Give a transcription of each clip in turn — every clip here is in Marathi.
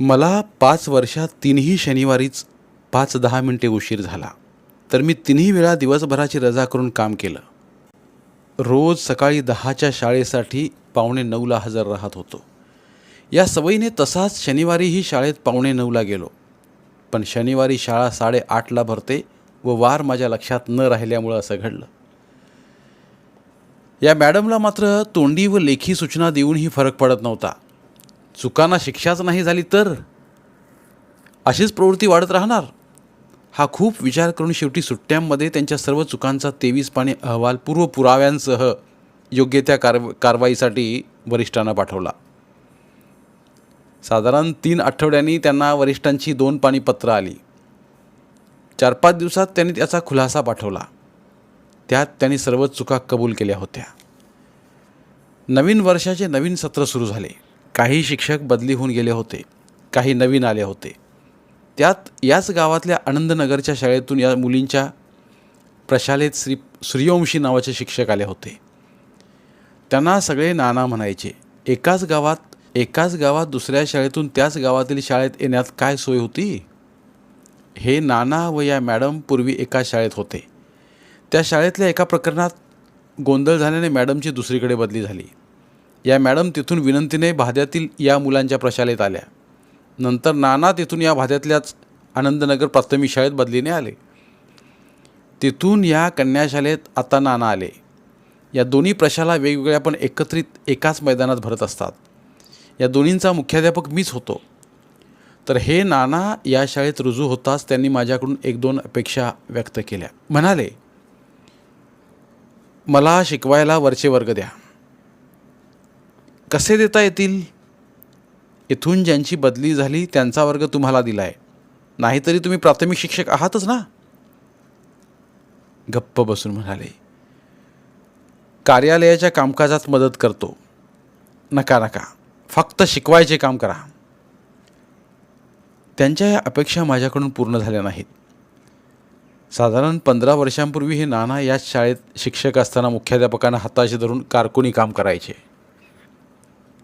मला पाच वर्षात तीनही शनिवारीच पाच दहा मिनटे उशीर झाला. तर मी तिन्ही वेळा दिवसभराची रजा करून काम केलं. रोज सकाळी दहाच्या शाळेसाठी पावणे नऊला हजर राहत होतो. या सवयीने तसाच शनिवारीही शाळेत पावणे नऊला गेलो. पण शनिवारी शाळा साडेआठला भरते व वार माझ्या लक्षात न राहिल्यामुळं असं घडलं. या मॅडमला मात्र तोंडी व लेखी सूचना देऊनही फरक पडत नव्हता. चुकांना शिक्षाच नाही झाली तर? अशीच प्रवृत्ती वाढत राहणार. हा खूप विचार करून शेवटी सुट्ट्यांमध्ये त्यांच्या सर्व चुकांचा तेवीस पाणी अहवाल पूर्व पुराव्यांसह योग्य त्या कारव कारवाईसाठी वरिष्ठांना पाठवला. साधारण तीन आठवड्यांनी त्यांना वरिष्ठांची दोन पाणी पत्रं आली. चार पाच दिवसात त्यांनी त्याचा खुलासा पाठवला. त्यात त्यांनी सर्व चुका कबूल केल्या होत्या. नवीन वर्षाचे नवीन सत्र सुरू झाले. काही शिक्षक बदली होऊन गेले होते काही नवीन आले होते. त्यात याच गावातल्या आनंदनगरच्या शाळेतून या मुलींच्या प्रशालेत श्री सूर्यवंशी नावाचे शिक्षक आले होते. त्यांना सगळे नाना म्हणायचे एकाच गावात एकाच गावात दुसऱ्या शाळेतून त्याच गावातील शाळेत येण्यात काय सोय होती? हे नाना व या मॅडम पूर्वी एका शाळेत होते. त्या शाळेतल्या एका प्रकरणात गोंधळ झाल्याने मॅडमची दुसरीकडे बदली झाली. या मॅडम तिथून विनंतीने भाद्यातील या मुलांच्या प्रशालेत आल्या. नंतर नाना तिथून या भाद्यातल्याच आनंदनगर प्राथमिक शाळेत बदलीने आले. तिथून या कन्याशालेत आता नाना आले. या दोन्ही प्रशाला वेगवेगळ्या पण एकत्रित एकाच मैदानात भरत असतात. या दोन्हींचा मुख्याध्यापक मीच होतो. तर हे नाना या शाळेत रुजू होताच त्यांनी माझ्याकडून एक दोन अपेक्षा व्यक्त केल्या. म्हणाले मला शिकवायला वरचे वर्ग द्या. कसे देता येतील? इथून ज्यांची बदली झाली त्यांचा वर्ग तुम्हाला दिला आहे नाहीतरी तुम्ही प्राथमिक शिक्षक आहातच ना? गप्प बसून म्हणाले. कार्यालयाच्या कामकाजात मदत करतो. नका नका. फक्त शिकवायचे काम करा. त्यांच्या या अपेक्षा माझ्याकडून पूर्ण झाल्या नाहीत. साधारण पंधरा वर्षांपूर्वी हे नाना याच शाळेत शिक्षक असताना मुख्याध्यापकांना हाताशी धरून कारकुनी काम करायचे.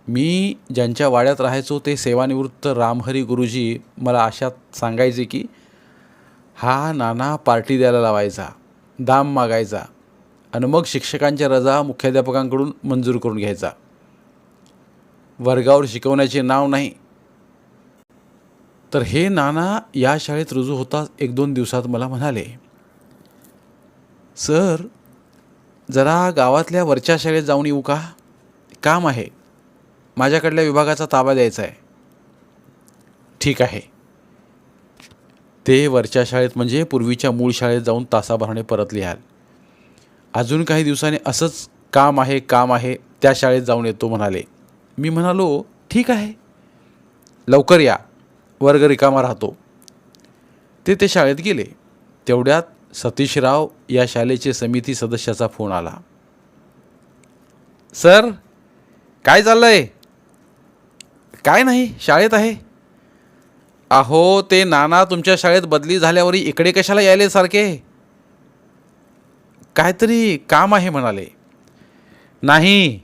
मी ज्यांच्या वाड्यात राहायचो ते सेवानिवृत्त रामहरी गुरुजी मला अशात सांगायचे की हा नाना पार्टी द्यायला लावायचा दाम मागायचा आणि मग शिक्षकांच्या रजा मुख्याध्यापकांकडून मंजूर करून घ्यायचा. वर्गावर शिकवण्याचे नाव नाही. तर हे नाना या शाळेत रुजू होताच एक दोन दिवसात मला म्हणाले सर जरा गावातल्या वरच्या शाळेत जाऊन येऊ का? काम आहे. माझ्याकडल्या विभागाचा ताबा द्यायचा आहे. ठीक आहे. ते वरच्या शाळेत म्हणजे पूर्वीच्या मूळ शाळेत जाऊन तासाभराने परत लिहाल. अजून काही दिवसांनी असंच काम आहे काम आहे त्या शाळेत जाऊन येतो म्हणाले. मी म्हणालो ठीक आहे. लवकर या. वर्ग रिकामा राहतो. ते ते शाळेत गेले. तेवढ्यात सतीशराव या शाळेचे समिती सदस्याचा फोन आला. सर काय चाललं आहे काय नाही शाळेत आहे. अहो ते नाना तुमच्या शाळेत बदली झाल्यावर इकडे कशाला यायले सारखे? काहीतरी काम आहे म्हणाले. नाही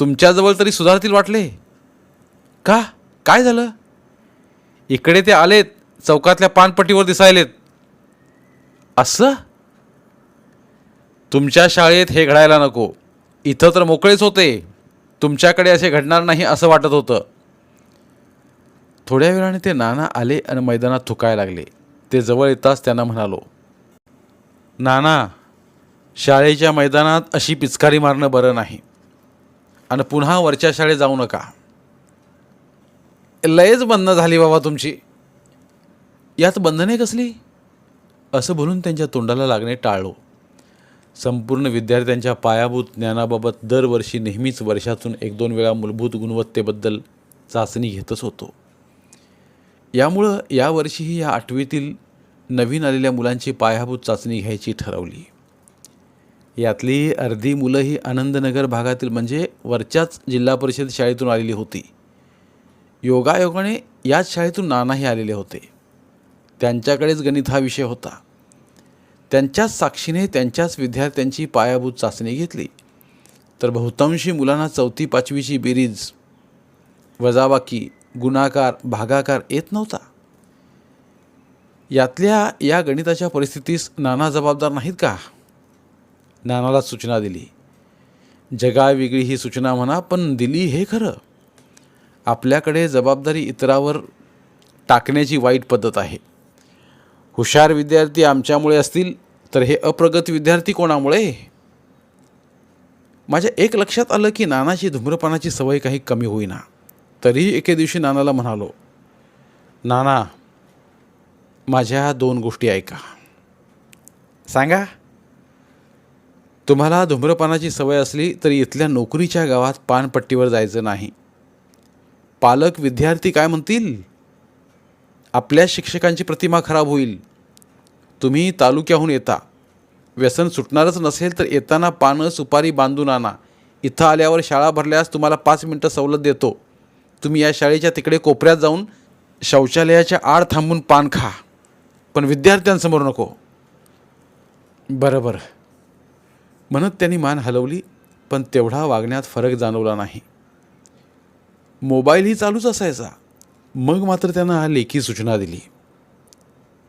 तुमच्याजवळ तरी सुधारतील वाटले. का? काय झालं? इकडे ते आलेत चौकातल्या पानपट्टीवर दिसायलेत. असं? तुमच्या शाळेत हे घडायला नको. इथं तर मोकळेच होते. तुमच्याकडे असे घडणार नाही असं वाटत होतं. थोड्या वेळाने ते नाना आले आणि मैदानात थुकायला लागले. ते जवळ येताच त्यांना म्हणालो नाना शाळेच्या मैदानात अशी पिचकारी मारणं बरं नाही. आणि पुन्हा वरच्या शाळेत जाऊ नका. लयच बंद झाली बाबा तुमची. यात बंधने कसली? असं बोलून त्यांच्या तोंडाला लागणे टाळलो. संपूर्ण विद्यार्थ्यांच्या पायाभूत ज्ञानाबाबत दरवर्षी नेहमीच वर्षातून एक दोन वेळा मूलभूत गुणवत्तेबद्दल चाचणी घेतच होतो. यामुळं यावर्षीही या आठवीतील नवीन आलेल्या मुलांची पायाभूत चाचणी घ्यायची ठरवली. यातली अर्धी मुलं ही आनंदनगर भागातील म्हणजे वरच्याच जिल्हा परिषद शाळेतून आलेली होती. योगायोगाने याच शाळेतून नानाही आलेले होते. त्यांच्याकडेच गणित हा विषय होता. त्यांच्याच साक्षीने त्यांच्याच विद्यार्थ्यांची पायाभूत चाचणी घेतली. तर बहुतांशी मुलांना चौथी पाचवीची बेरीज वजाबाकी गुणाकार भागाकार येत नव्हता. यातल्या या गणिताच्या परिस्थितीस नाना जबाबदार नाहीत का? नानाला सूचना दिली. जगावेगळी ही सूचना म्हणा पण दिली हे खरं. आपल्याकडे जबाबदारी इतरावर टाकण्याची वाईट पद्धत आहे. हुशार विद्यार्थी आमच्यामुळे असतील तर हे अप्रगत विद्यार्थी कोणामुळे? माझ्या एक लक्षात आलं की नानाची धूम्रपानाची सवय काही कमी होईना. तरीही एके दिवशी नानाला म्हणालो नाना माझ्या दोन गोष्टी ऐका. सांगा तुम्हाला धूम्रपानाची सवय असली तरी इथल्या नोकरीच्या गावात पानपट्टीवर जायचं नाही. पालक विद्यार्थी काय म्हणतील? आपल्या शिक्षकांची प्रतिमा खराब होईल. तुम्ही तालुक्याहून येता. व्यसन सुटणारच नसेल तर येताना पानं सुपारी बांधून आणा इथं आल्यावर शाळा भरल्यास तुम्हाला पाच मिनटं सवलत देतो. तुम्ही या शाळेच्या तिकडे कोपऱ्यात जाऊन शौचालयाच्या आड थांबून पान खा. पण विद्यार्थ्यांसमोर नको. बरं बरं म्हणत त्यांनी मान हलवली पण तेवढा वागण्यात फरक जाणवला नाही. मोबाईलही चालूच असायचा. मग मात्र त्यानं लेखी सूचना दिली.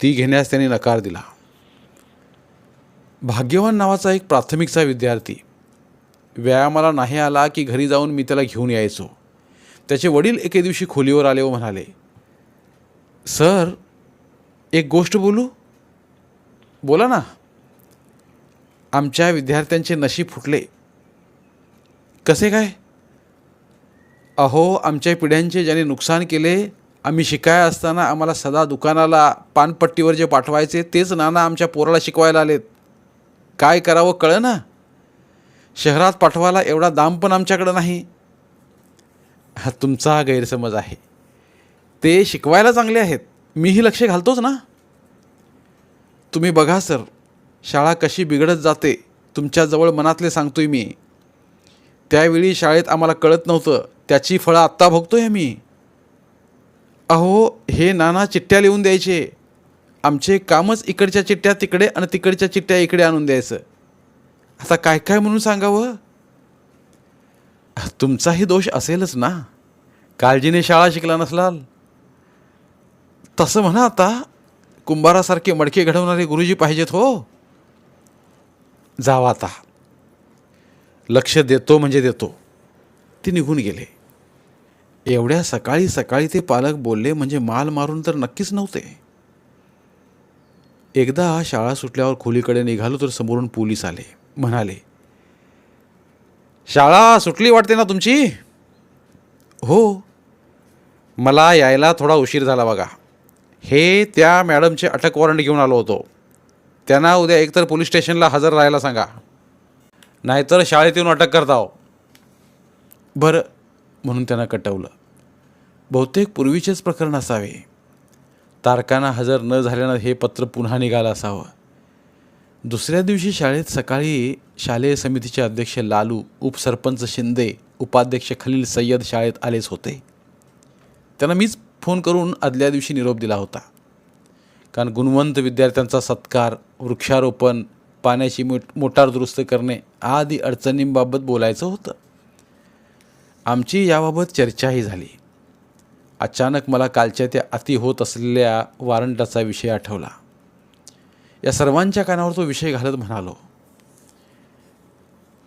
ती घेण्यास त्याने नकार दिला. भाग्यवान नावाचा एक प्राथमिकचा विद्यार्थी. व्यायामाला नाही आला की घरी जाऊन मी त्याला घेऊन यायचो. त्याचे वडील एके दिवशी खोलीवर आले व म्हणाले सर एक गोष्ट बोलू? बोला ना. आमच्या विद्यार्थ्यांचे नशीब फुटले. कसे काय? अहो आमच्या पिढ्यांचे ज्याने नुकसान केले आम्ही शिकाय असताना आम्हाला सदा दुकानाला पानपट्टीवर जे पाठवायचे तेच नाना आमच्या पोराला शिकवायला आलेत. काय करावं कळं ना शहरात पाठवायला एवढा दाम पण आमच्याकडं नाही. हा तुमचा गैरसमज आहे. ते शिकवायला चांगले आहेत. मीही लक्ष घालतोच ना. तुम्ही बघा सर शाळा कशी बिघडत जाते तुमच्याजवळ मनातले सांगतोय मी. त्यावेळी शाळेत आम्हाला कळत नव्हतं त्याची फळं आत्ता भोगतोय आम्ही. अहो हे नाना चिठ्ठ्या लिहून द्यायचे. आमचे कामच इकडच्या चिठ्ठ्या तिकडे आणि तिकडच्या चिठ्ठ्या इकडे आणून द्यायचं. आता काय काय म्हणून सांगावं? तुमचाही दोष असेलच ना. काळजीने शाळा शिकला नसलाल. तसं म्हणा आता कुंभारासारखे मडके घडवणारे गुरुजी पाहिजेत हो. जावा आता. लक्ष देतो म्हणजे देतो. ते निघून गेले. एवढ्या सकाळी सकाळी ते पालक बोलले म्हणजे माल मारून तर नक्कीच नव्हते. एकदा शाळा सुटल्यावर खोलीकडे निघालो तर समोरून पोलीस आले. म्हणाले शाळा सुटली वाटते ना तुमची? हो. मला यायला थोडा उशीर झाला बघा. हे त्या मॅडमचे अटक वॉरंट घेऊन आलो होतो. त्यांना उद्या एकतर पोलीस स्टेशनला हजर राहायला सांगा. नाहीतर शाळेत येऊन अटक करता हो. बरं म्हणून त्यांना कटवलं. बहुतेक पूर्वीचेच प्रकरण असावे. तारकांना हजर न झाल्यानं हे पत्र पुन्हा निघालं असावं. दुसऱ्या दिवशी शाळेत सकाळी शालेय समितीचे अध्यक्ष लालू उपसरपंच शिंदे उपाध्यक्ष खलील सय्यद शाळेत आलेच होते. त्यांना मीच फोन करून आदल्या दिवशी निरोप दिला होता. कारण गुणवंत विद्यार्थ्यांचा सत्कार वृक्षारोपण पाण्याची मोट मोटार दुरुस्त करणे आदी अडचणींबाबत बोलायचं होतं. आमची याबाबत चर्चाही झाली. अचानक मला कालच्या त्या अति होत असलेल्या वारंटाचा विषय आठवला. या सर्वांच्या कानावर तो विषय घालत म्हणालो.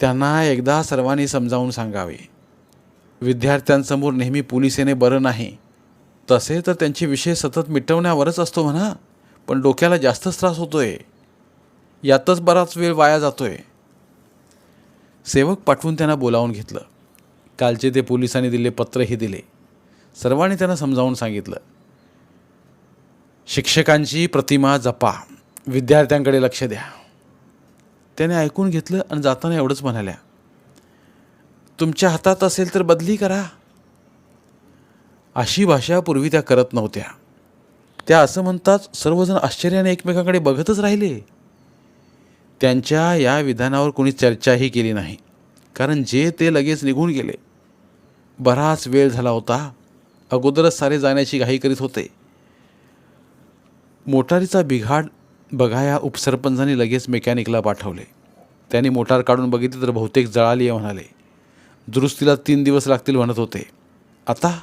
त्यांना एकदा सर्वांनी समजावून सांगावे. विद्यार्थ्यांसमोर नेहमी पोलीस येणे बरं नाही. तसे तर त्यांचे विषय सतत मिटवण्यावरच असतो म्हणा पण डोक्याला जास्तच त्रास होतोय. यातच बराच वेळ वाया जातोय. सेवक पाठवून त्यांना बोलावून घेतलं. कालचे ते पोलिसांनी दिले पत्रही दिले. सर्वांनी त्यांना समजावून सांगितलं. शिक्षकांची प्रतिमा जपा. विद्यार्थ्यांकडे लक्ष द्या. त्याने ऐकून घेतलं आणि जाताना एवढंच म्हणाल्या तुमच्या हातात असेल तर बदली करा. अशी भाषा पूर्वी त्या करत नव्हत्या. त्या असं म्हणताच सर्वजण आश्चर्याने एकमेकांकडे बघतच राहिले. त्यांच्या या विधानावर कोणी चर्चाही केली नाही कारण जे ते लगेच निघून गेले. बराच वेळ झाला होता. अगोदरच सारे जाण्याची घाई करीत होते. मोटारीचा बिघाड बघा या उपसरपंचांनी लगेच मेकॅनिकला पाठवले. त्याने मोटार काढून बघितली तर बहुतेक जळाली आहे म्हणाले. दुरुस्तीला तीन दिवस लागतील म्हणत होते. आता?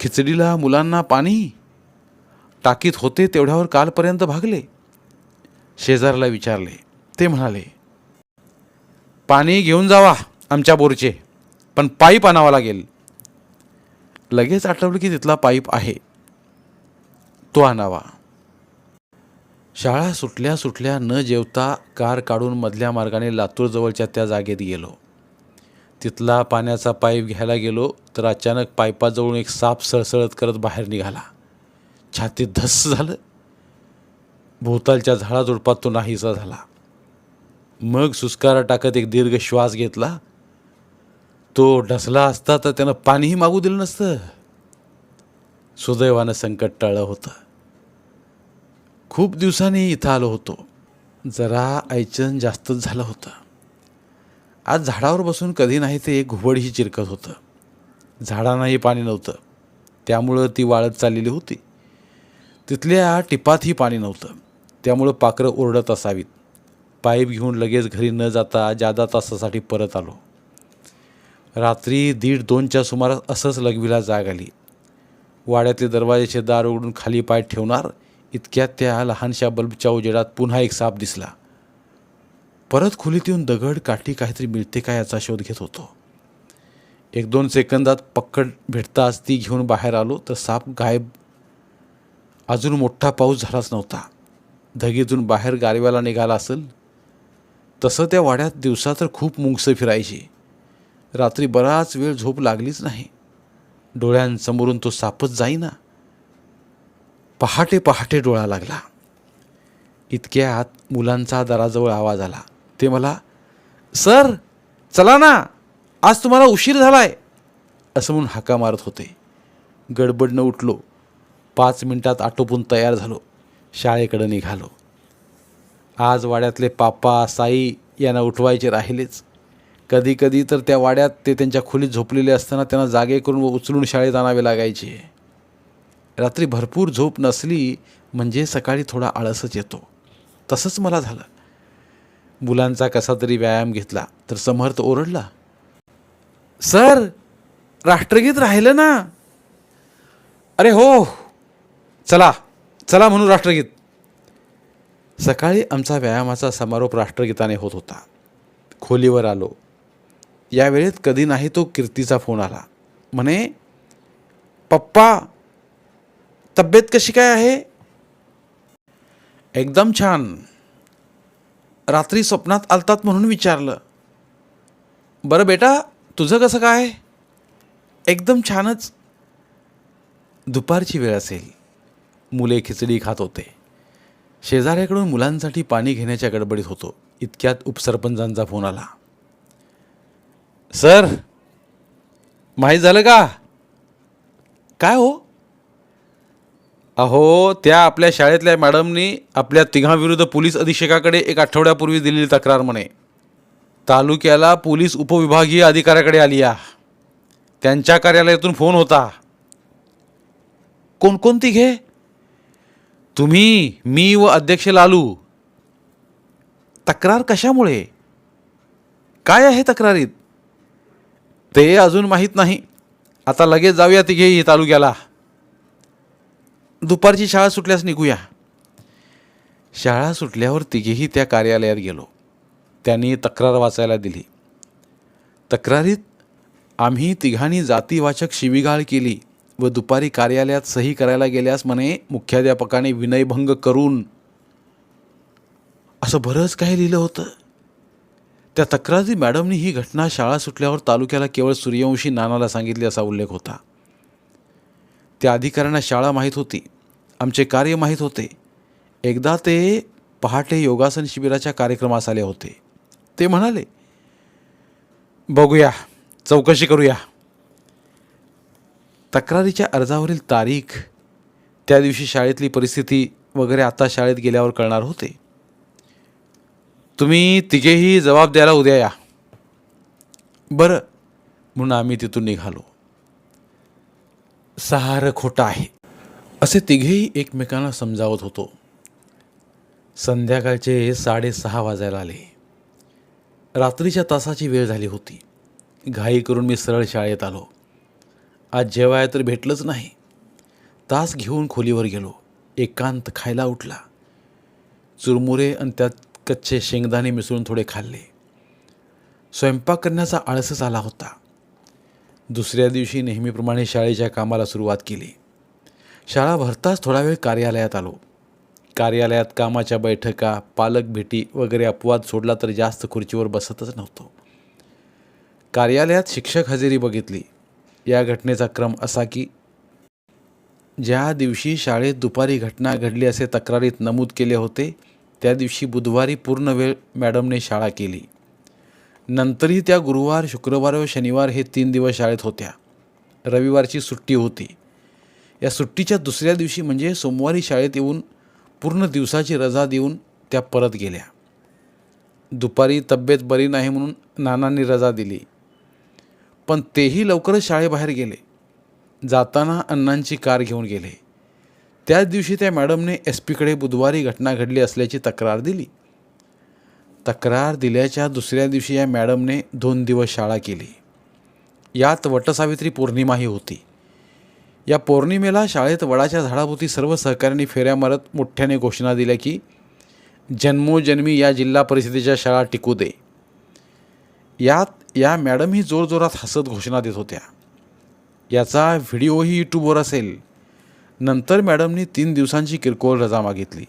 खिचडीला मुलांना पाणी? टाकीत होते तेवढ्यावर कालपर्यंत भागले? शेजारला विचारले. ते म्हणाले पाणी घेऊन जावा आमच्या बोरचे पण पाईप आणावा लागेल. लगेच आठवलं की तिथला पाईप आहे. तो आणावा. शाळा सुटल्या सुटल्या न जेवता कार काढून मधल्या मार्गाने लातूरजवळच्या त्या जागेत गेलो. तिथला पाण्याचा पाईप घ्यायला गेलो तर अचानक पायपाजवळून एक साप सळसळत करत बाहेर निघाला. छातीत धस्स झालं. भोवतालच्या झाडाझुडपात तो नाहीसा झाला. मग सुस्कारा टाकत एक दीर्घ श्वास घेतला. तो ढसला असता तर त्यानं पाणीही मागू दिलं नसतं. सुदैवानं संकट टाळलं होतं. खूप दिवसांनी इथं आलो होतो. जरा ऐचन जास्तच झालं होतं. आज झाडावर बसून कधी नाही ते एक घुबडही चिरकत होतं. झाडांनाही पाणी नव्हतं. त्यामुळं ती वाळत चाललेली होती. तिथल्या टिपातही पाणी नव्हतं. त्यामुळं पाखरं ओरडत असावीत. पाईप घेऊन लगेच घरी न जाता जादा तासासाठी परत आलो. रात्री दीड दोनच्या सुमारास असंच लघवीला जाग आली. वाड्यातले दरवाज्याचे दार उघडून खाली पाय ठेवणार इतक्यात त्या लहानशा बल्बच्या उजेडात पुन्हा एक साप दिसला. परत खोलीत येऊन दगड काठी काहीतरी मिळते का याचा शोध घेत होतो. एक दोन सेकंदात पक्कड भेटताच ती घेऊन बाहेर आलो तर साप गायब. अजून मोठा पाऊस झालाच नव्हता. धगीतून बाहेर गारव्याला निघाला असेल. तसं त्या वाड्यात दिवसा तर खूप मुंगसं फिरायची. रात्री बराच वेळ झोप लागलीच नाही. डोळ्यांसमोरून तो सापच जाईना. पहाटे पहाटे डोळा लागला. इतक्यात मुलांचा दाराजवळ आवाज आला. ते मला सर चला ना आज तुम्हाला उशीर झालाय. असं म्हणून हाका मारत होते. गडबडनं उठलो. पाच मिनिटात आटोपून तयार झालो. शाळेकडं निघालो. आज वाड्यातले पापा साई यांना उठवायचे राहिलेच. कधी कधी तर त्या वाड्यात ते त्यांच्या खोलीत झोपलेले असताना त्यांना जागे करून व उचलून शाळेत आणावे लागायचे. रात्री भरपूर झोप नसली म्हणजे सकाळी थोडा आळसच येतो. तसंच मला झालं. मुलांचा कसा तरी व्यायाम घेतला तर समर्थ ओरडला. सर राष्ट्रगीत राहिलं ना. अरे हो, हो, हो. चला चला म्हणून राष्ट्रगीत. सकाळी आमचा व्यायामाचा समारोप राष्ट्रगीताने होत होता. खोलीवर आलो. या वेळेत कधी नाही तो कीर्तीचा फोन आला. म्हणे पप्पा तब्येत कशी काय आहे? एकदम छान. रात्री स्वप्नात आलतात म्हणून विचारलं. बरं बेटा तुझं कसं काय? एकदम छानच. दुपारची वेळ असेल. मुले खिचडी खात होते. शेजाऱ्याकडून मुलांसाठी पाणी घेण्याच्या गडबडीत होतो. इतक्यात उपसरपंचांचा फोन आला. सर माहीत झालं का? काय हो? अहो त्या आपल्या शाळेतल्या मॅडमनी आपल्या तिघांविरुद्ध पोलीस अधीक्षकाकडे एक आठवड्यापूर्वी दिलेली तक्रार म्हणे. तालुक्याला पोलीस उपविभागीय अधिकाऱ्याकडे आली या त्यांच्या कार्यालयातून फोन होता. कोणकोणती घे? तुम्ही मी व अध्यक्ष लालू. तक्रार कशामुळे? काय आहे तक्रारीत? ते अजून माहीत नाही. आता लगेच जाऊया तिघेही तालुक्याला. दुपारची शाळा सुटल्यास निघूया. शाळा सुटल्यावर तिघेही त्या कार्यालयात गेलो. त्यांनी तक्रार वाचायला दिली. तक्रारीत आम्ही तिघांनी जातीवाचक शिवीगाळ केली व दुपारी कार्यालयात सही करायला गेल्यास म्हणे मुख्याध्यापकाने विनयभंग करून असं बरंच काही लिहिलं होतं. त्या तक्रारी मॅडमनी ही घटना शाळा सुटल्यावर तालुक्याला केवळ सूर्यवंशी नानाला सांगितली असा उल्लेख होता. त्या अधिकाऱ्यांना शाळा माहीत होती. आमचे कार्य माहीत होते. एकदा ते पहाटे योगासन शिबिराच्या कार्यक्रमास आले होते. ते म्हणाले बघूया चौकशी करूया. तक्रारीच्या अर्जावरील तारीख त्या दिवशी शाळेतली परिस्थिती वगैरे आता शाळेत गेल्यावर कळणार होते. तुम्ही तिघेही जबाब द्यायला उद्या या. बरं. म्हणून आम्ही तिथून निघालो. सहार खोटं आहे. असे तिघेही एकमेकांना समजावत होतो. संध्याकाळचे साडेसहा वाजायला आले. रात्रीच्या तासाची वेळ झाली होती. घाई करून मी सरळ शाळेत आलो. आज जेवाय तर भेटलंच नाही. तास घेऊन खोलीवर गेलो. एकांत खायला उठला. चुरमुरे आणि त्यात कच्चे शेंगदाणे मिसळून थोडे खाल्ले. स्वयंपाक करण्याचा आळसच आला होता. दुसऱ्या दिवशी नेहमीप्रमाणे शाळेच्या कामाला सुरुवात केली. शाळा भरताच थोडा वेळ कार्यालयात आलो. कार्यालयात कामाच्या बैठका पालक भेटी वगैरे अपवाद सोडला तर जास्त खुर्चीवर बसतच नव्हतो. कार्यालयात शिक्षक हजेरी बघितली. या घटनेचा क्रम असा की ज्या दिवशी शाळेत दुपारी घटना घडली असे तक्रारीत नमूद केले होते त्या दिवशी बुधवारी पूर्ण वेळ मॅडमने शाळा केली. नंतरही त्या गुरुवार शुक्रवार व शनिवार हे तीन दिवस शाळेत होत्या. रविवारची सुट्टी होती. या सुट्टीच्या दुसऱ्या दिवशी म्हणजे सोमवारी शाळेत येऊन पूर्ण दिवसाची रजा देऊन त्या परत गेल्या. दुपारी तब्येत बरी नाही म्हणून नानांनी रजा दिली. पण तेही लवकरच शाळेबाहेर गेले. जाताना अण्णांची कार घेऊन गेले. त्याच दिवशी त्या मॅडमने एस पीकडे बुधवारी घटना घडली असल्याची तक्रार दिली. तक्रार दिल्याच्या दुसऱ्या दिवशी या मॅडमने दोन दिवस शाळा केली. यात वटसावित्री पौर्णिमाही होती. या पौर्णिमेला शाळेत वडाच्या झाडाभोवती सर्व सहकाऱ्यांनी फेऱ्या मारत मोठ्याने घोषणा दिल्या की जन्मोजन्मी या जिल्हा परिषदेच्या शाळा टिकू दे. यात या मॅडमही जोरजोरात हसत घोषणा देत होत्या. याचा व्हिडिओही यूट्यूबवर असेल. नंतर मॅडमनी तीन दिवसांची किरकोळ रजा मागितली.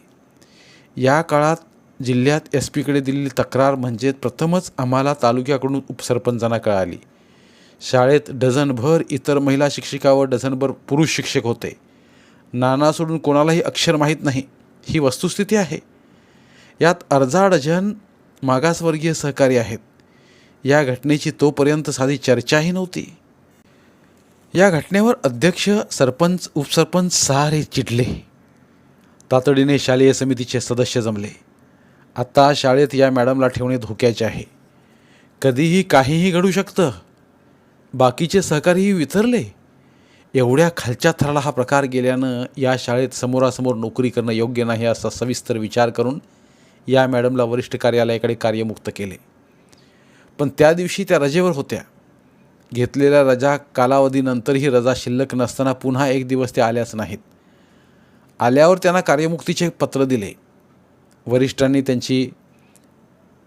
या काळात जिल्ह्यात एस पीकडे दिलेली तक्रार म्हणजे प्रथमच आम्हाला तालुक्याकडून उपसरपंचांना कळाली. शाळेत डझनभर इतर महिला शिक्षिका व डझनभर पुरुष शिक्षक होते. नाना सोडून कोणालाही अक्षर माहीत नाही. ही वस्तुस्थिती आहे. यात अर्धा डझन मागासवर्गीय सहकारी आहेत. या घटनेची तोपर्यंत साधी चर्चाही नव्हती. या घटनेवर अध्यक्ष सरपंच उपसरपंच सारे चिडले. तातडीने शालेय समितीचे सदस्य जमले. आता शाळेत या मॅडमला ठेवणे धोक्याचे आहे. कधीही काहीही घडू शकतं. बाकीचे सहकारीही विथरले. एवढ्या खालच्या थराला हा प्रकार गेल्यानं या शाळेत समोरासमोर नोकरी करणं योग्य नाही असा सविस्तर विचार करून या मॅडमला वरिष्ठ कार्यालयाकडे कार्यमुक्त केले. पण त्या दिवशी त्या रजेवर होत्या. घेतलेल्या रजा कालावधीनंतरही रजा शिल्लक नसताना पुन्हा एक दिवस त्या आल्याच नाहीत. आल्यावर त्यांना कार्यमुक्तीचे पत्र दिले. वरिष्ठांनी त्यांची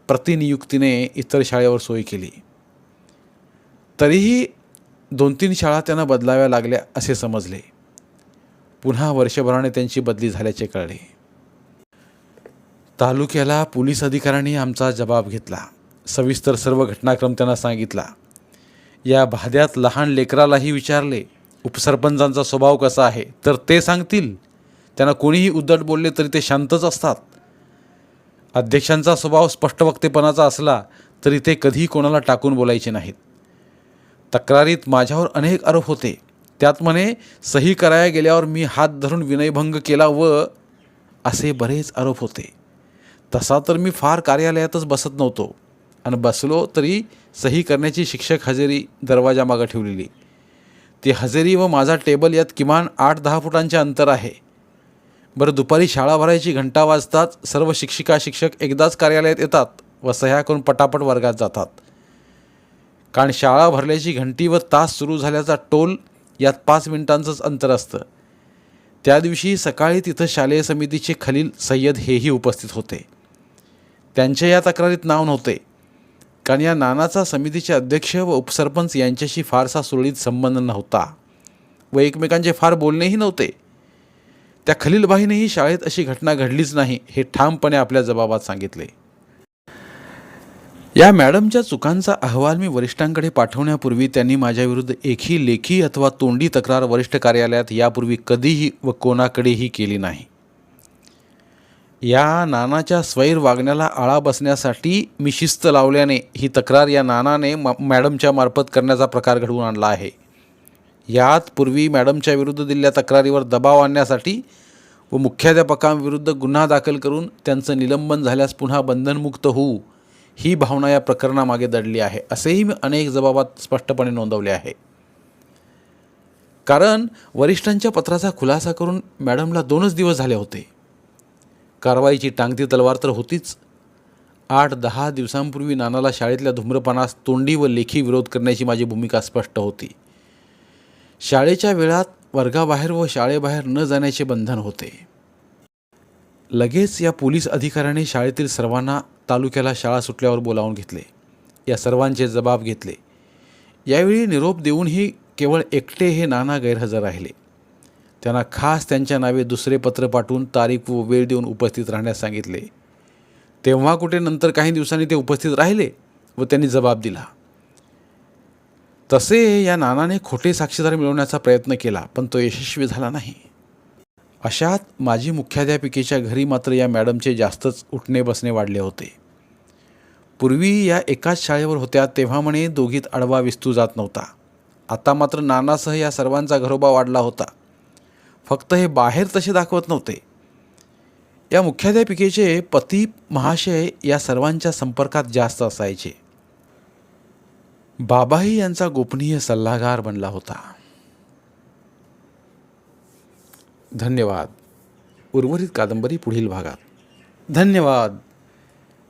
प्रतिनियुक्तीने इतर शाळेवर सोय केली. तरीही दोन तीन शाळा त्यांना बदलाव्या लागल्या असे समजले. पुन्हा वर्षभराने त्यांची बदली झाल्याचे कळले. तालुक्याला पोलीस अधिकाऱ्यांनी आमचा जबाब घेतला. सविस्तर सर्व घटनाक्रम त्यांना सांगितला. या भाद्यात लहान लेकरालाही विचारले उपसरपंचांचा स्वभाव कसा आहे तर ते सांगतील त्यांना कोणीही उद्धट बोलले तरी ते शांतच असतात. अध्यक्षांचा स्वभाव स्पष्टवक्तेपणाचा असला तरी ते कधीही कोणाला टाकून बोलायचे नाहीत. तक्रारीत माझ्यावर अनेक आरोप होते. त्यात म्हणे सही करायला गेल्यावर मी हात धरून विनयभंग केला व असे बरेच आरोप होते. तसा तर मी फार कार्यालयातच बसत नव्हतो. आणि बसलो तरी सही करण्याची शिक्षक हजेरी दरवाजामागं ठेवलेली. ती हजेरी व माझा टेबल यात किमान आठ दहा फुटांचे अंतर आहे. बरं दुपारी शाळा भरायची घंटा वाजताच सर्व शिक्षिका शिक्षक एकदाच कार्यालयात येतात व सह्या करून पटापट वर्गात जातात. कारण शाळा भरल्याची घंटी व तास सुरू झाल्याचा टोल यात पाच मिनिटांचंच अंतर असतं. त्या दिवशी सकाळी तिथं शालेय समितीचे खलील सय्यद हेही उपस्थित होते. त्यांच्या या तक्रारीत नाव नव्हते. कारण या नानाचा समितीचे अध्यक्ष व उपसरपंच यांच्याशी फारसा सुरळीत संबंध नव्हता व एकमेकांचे फार बोलणेही नव्हते. त्या खलीलबाईनेही शाळेत अशी घटना घडलीच नाही हे ठामपणे आपल्या जबाबात सांगितले. या मॅडमच्या चुकांचा अहवाल मी वरिष्ठांकडे पाठवण्यापूर्वी त्यांनी माझ्याविरुद्ध एकही लेखी अथवा तोंडी तक्रार वरिष्ठ कार्यालयात यापूर्वी कधीही व कोणाकडेही केली नाही. या नानाच्या स्वैर वागण्याला आळा बसण्यासाठी मी शिस्त लावल्याने ही तक्रार या नानाने म मॅडमच्या मार्फत करण्याचा प्रकार घडवून आणला आहे. यात पूर्वी मॅडमच्या विरुद्ध दिलेल्या तक्रारीवर दबाव आणण्यासाठी व मुख्याध्यापकांविरुद्ध गुन्हा दाखल करून त्यांचं निलंबन झाल्यास पुन्हा बंधनमुक्त होऊ ही भावना या प्रकरणामागे दडली आहे असेही मी अनेक जबाबात स्पष्टपणे नोंदवले आहे. कारण वरिष्ठांच्या पत्राचा खुलासा करून मॅडमला दोनच दिवस झाले होते. कारवाईची टांगती तलवार तर होतीच. आठ दहा दिवसांपूर्वी नानाला शाळेतल्या धूम्रपानास तोंडी व लेखी विरोध करण्याची माझी भूमिका स्पष्ट होती. शाळेच्या वेळात वर्गाबाहेर व शाळेबाहेर न जाण्याचे बंधन होते. लगेच या पोलीस अधिकाऱ्याने शाळेतील सर्वांना तालुक्याला शाळा सुटल्यावर बोलावून घेतले. या सर्वांचे जबाब घेतले. यावेळी निरोप देऊनही केवळ एकटे हे नाना गैरहजर राहिले. त्यांना खास त्यांच्या नावे दुसरे पत्र पाठवून तारीख व वेळ देऊन उपस्थित राहण्यास सांगितले. तेव्हा कुठे नंतर काही दिवसांनी ते उपस्थित राहिले व त्यांनी जबाब दिला. तसे या नानाने खोटे साक्षीदार मिळवण्याचा प्रयत्न केला पण तो यशस्वी झाला नाही. अशात माजी मुख्याध्यापिकेच्या घरी मात्र या मॅडमचे जास्तच उठणे बसणे वाढले होते. पूर्वी या एकाच शाळेवर होत्या तेव्हा म्हणे दोघीत आडवा विस्तू जात नव्हता. आता मात्र नानासह या सर्वांचा घरोबा वाढला होता. फक्त हे बाहेर तसे दाखवत नव्हते. या मुख्याध्यापिकेचे पती महाशय या सर्वांच्या संपर्कात जास्त असायचे. बाबाही यांचा गोपनीय सल्लागार बनला होता. धन्यवाद. उर्वरित कादंबरी पुढील भागात. धन्यवाद.